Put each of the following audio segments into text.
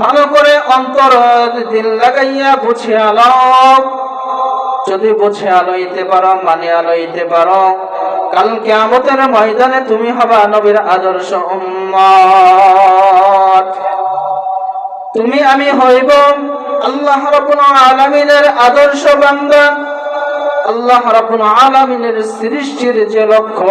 ভালো করে অন্তর দিল লাগাইয়া বুঝে আলো। যদি বুঝে আলোইতে পারো মানে আলোইতে পারো, কাল কেয়ামতের ময়দানে তুমি হবা নবীর আদর্শ তুমি আমি হইব আল্লাহ রাব্বুল আলামিনের আদর্শ বান্দা। আল্লাহ রাব্বুল আলামিনের সৃষ্টির যে লক্ষ্য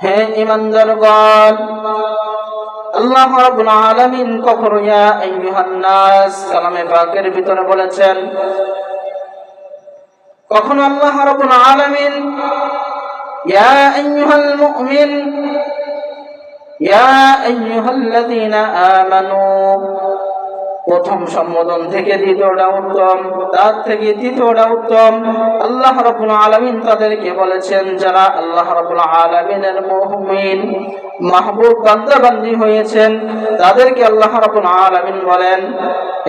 হে ইমানদারগণ আল্লাহ রাব্বুল আলামিন কখনো ইয়া আইয়ুহান নাস কালামে পাকের ভিতরে বলেছেন, কখনো আল্লাহ রাব্বুল আলামিন ইয়া আইয়ুহাল মুমিন, ইয়া আইয়ুহাল্লাযীনা আমানু প্রথম সম্বোধন থেকে দ্বিতীয়টা উত্তম, তার থেকে তৃতীয়টা উত্তম। আল্লাহ রাব্বুল আলামিন তাদেরকে বলেছেন, যারা আল্লাহ রাব্বুল আলামিনের মুমিন, মাহবুব বান্দা বান্দি হয়েছেন, তাদেরকে আল্লাহ রাব্বুল আলামিন বলেন,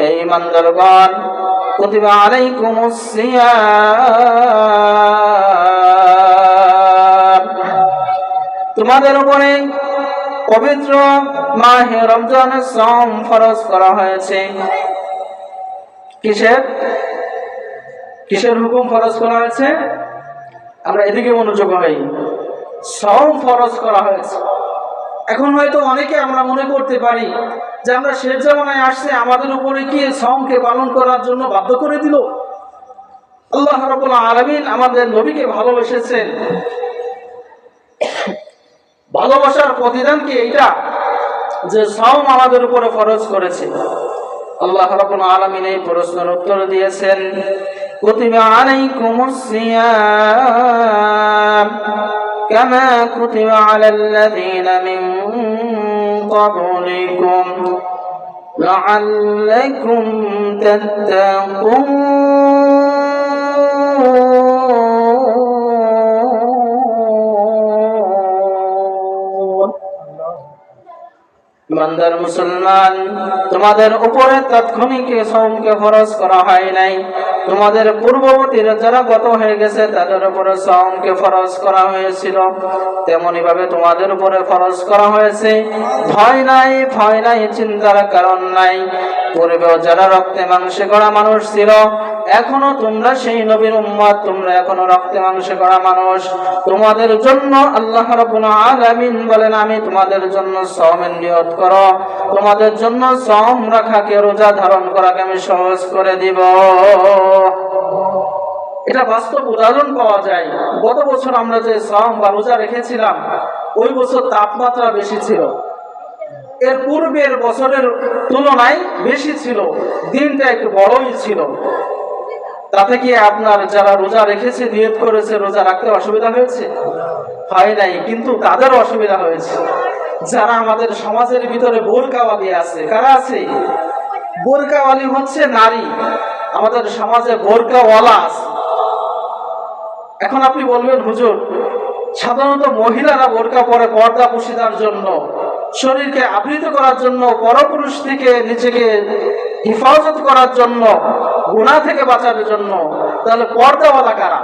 এই ইমানদারগণ কুতিবা আলাইকুমুস তোমাদের উপরে পবিত্র মাহে রমজানের সম ফরজ করা হয়েছে। কিসের? কিসের হুকুম ফরজ করা হয়েছে? আমরা এদিকে মনোযোগ হই। সম ফরজ করা হয়েছে। এখন হয়তো অনেকে আমরা মনে করতে পারি যে আমরা শেষ জামানায় আসছে, আমাদের উপরে কি সমকে পালন করার জন্য বাধ্য করে দিল? আল্লাহ রাব্বুল আলামিন আমাদের নবীকে ভালোবেসেছেন। ভালোবাসার প্রতিদান কি এইটা? যে সাউম আমাদের উপরে ফরজ করেছে আল্লাহ রাব্বুল আলামিন এই প্রশ্নের উত্তর দিয়েছেন, কুতিবা আলাইকুমুস সিয়াম কামা কুতিবা আলাল্লাযীনা মিন ক্বাবলিকুম লাআল্লাকুম তাত্তাকুন। ইমানদার মুসলমান, তোমাদের উপরে তাৎক্ষণিক সোমকে ফরজ করা হয় নাই। তোমাদের পূর্ববর্তীর যারা গত হয়ে গেছে, তাদের উপরে সোমকে ফরজ করা হয়েছিল। তেমনি ভাবে তোমাদের উপরে ফরজ করা হয়েছে। ভয় নাই ভয় নাই, চিন্তার কারণ নাই। পূর্বেও যারা রক্তে মাংসে করা মানুষ ছিল এখনও তোমরা সেই নবীর উম্মত, তোমরা এখনও রক্তে মাংসে করা মানুষ। তোমাদের জন্য আল্লাহ রাব্বুল আলামিন বলেন, আমি তোমাদের জন্য সওমের নিয়ত করো। তোমাদের জন্য সম রাখাকে রোজা ধারণ করাকে আমি সহজ করে দিব। এটা বাস্তব উদাহরণ পাওয়া যায়। গত বছর আমরা যে সম বা রোজা রেখেছিলাম, ওই বছর তাপমাত্রা বেশি ছিল। এর পূর্বের বছরের তুলনায় বেশি ছিল। দিনটা একটু বড়ই ছিল। তাতে কি আপনার যারা রোজা রেখেছে, নিয়ত করেছে, রোজা রাখতে অসুবিধা হয়েছে? হয় নাই, কিন্তু তাদের অসুবিধা হয়েছে। যারা আমাদের সমাজের ভিতরে বোরকাওয়ালি আছে, কারা আছে? বোরকাওয়ালি হচ্ছে নারী। আমাদের সমাজে বোরকাওয়ালা আছে। এখন আপনি বলবেন, হুজুর, সাধারণত মহিলারা বোরকা পরে পর্দা পুশিদার জন্য, শরীরকে আবৃত করার জন্য পরপুরুষ থেকে নিজেকে হেফাজত করার জন্য গুণা থেকে বাঁচার জন্য, তাহলে পর্দাওয়ালা কারা?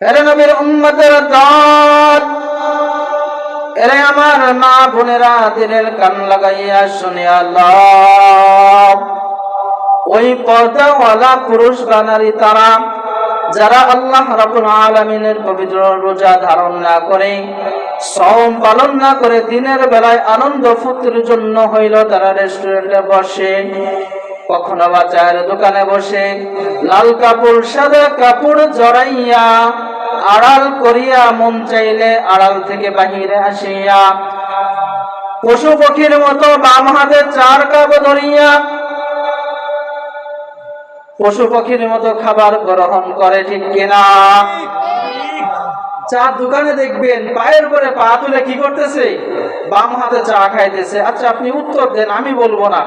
এরে বোনেরা কান লাগাইয়া শুনে আল্লাহ। ওই পুরুষ তারা যারা আল্লাহ রাব্বুল আলামিনের পবিত্র রোজা ধারণ না করে সম পালন না করে দিনের বেলায় আনন্দ ফুর্তির জন্য হইল তারা রেস্টুরেন্টে বসে। কখনো বা চায়ের দোকানে বসে। লাল কাপড়, সাদা কাপড় জড়াইয়া, আড়াল করিয়া মন চাইলে আড়াল থেকে বাহিরে আসিয়া। পশু পক্ষীর মতো বাম হাতে চার কাপ ধরিয়া পশু পাখির মতো খাবার গ্রহণ করে ঠিক কিনা? চা দোকানে দেখবেন, পায়ের পরে পা তুলে কি করতেছে? বাম হাতে চা খাইতেছে। আচ্ছা আপনি উত্তর দেন, আমি বলব না।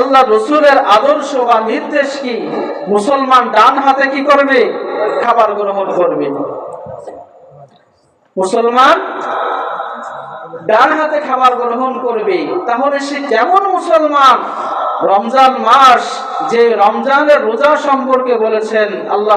আল্লাহ রসুলের আদর্শ বা নির্দেশ কি? মুসলমান ডান হাতে কি করবে? খাবার গ্রহণ করবে। মুসলমান ডান হাতে খাবার গ্রহণ করবে। তাহলে সে কেমন মুসলমান? রমজান মাস, যে রমজানের রোজা সম্পর্কে বলেছেন আল্লাহ